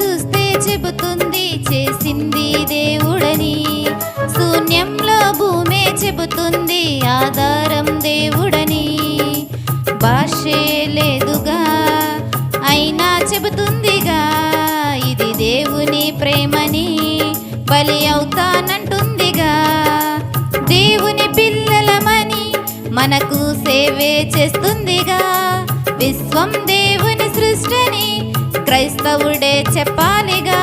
చూస్తే చెబుతుంది చేసింది దేవుడని. శూన్యంలో భూమే చెబుతుంది ఆధారం దేవుడని. భాషే లేదుగా అయినా చెబుతుందిగా ఇది దేవుని ప్రేమని బలి అవుతానంటుందిగా. దేవుని పిల్లలమని మనకు సేవే చేస్తుందిగా విశ్వం దేవుని సృష్టిని క్రైస్తవుడే చెప్పాలిగా.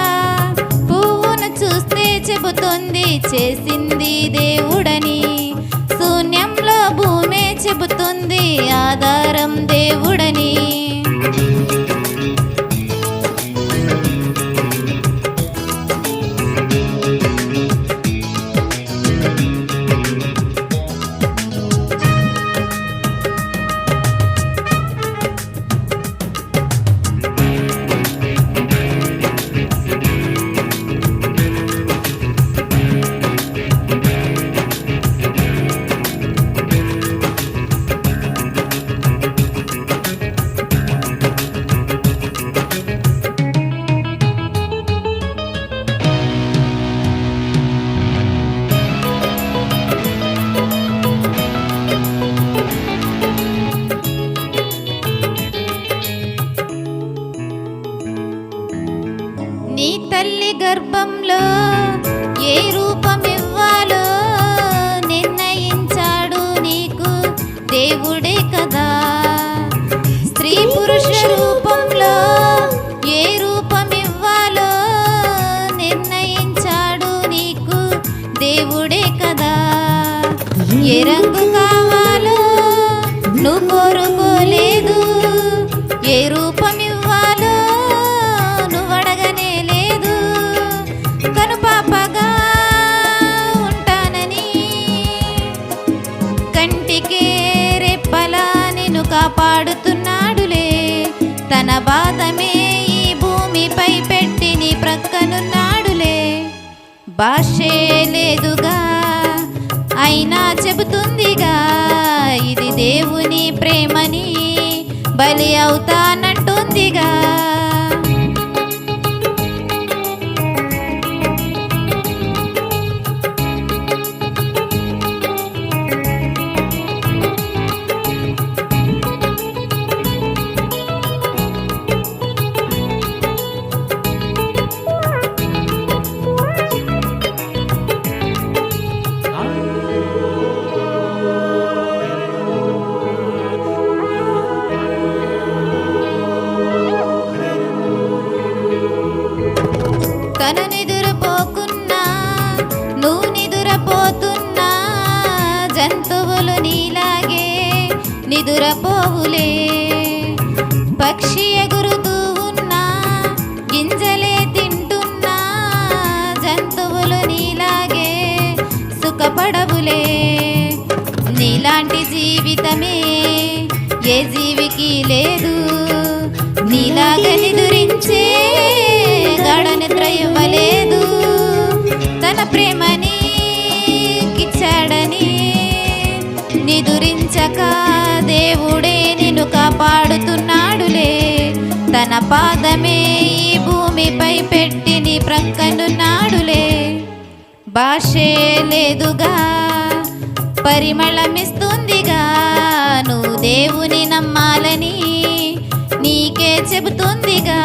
పువ్వును చూస్తే చెబుతుంది చేసింది దేవుడని. నీ తల్లి గర్భంలో ఏ రూపం ఇవ్వాలో నిర్ణయించాడు నీకు దేవుడే కదా. స్త్రీ పురుష రూపంలో ఏ రూపం ఇవ్వాలో నిర్ణయించాడు నీకు దేవుడే కదా. ఏ రంగు కాపాడుతున్నాడులే. తన బాధమే ఈ భూమిపై పెట్టి నీ ప్రక్కనున్నాడులే. భాషే లేదుగా అయినా చెబుతుందిగా ఇది దేవుని ప్రేమని బలి అవుతాను తను నిదురపోకున్నా నువ్వు నిదురపోతున్నా జంతువులు నీలాగే నిదురపోవులే. పక్షి ఎగురుతూ ఉన్నా గింజలే తింటున్నా జంతువులు నీలాగే సుఖపడవులే. నీలాంటి జీవితమే ఏ జీవికి లేదు. నీలాగా నిదురించే ఇవ్వలేదు. తన ప్రేమని కిచ్చాడని నిదురించక దేవుడే నిన్ను కాపాడుతున్నాడులే. తన పాదమే ఈ భూమిపై పెట్టి నీ ప్రక్కనున్నాడులే. భాషే లేదుగా పరిమళమిస్తుందిగా. నువ్వు దేవుని నమ్మాలని నీకే చెబుతుందిగా.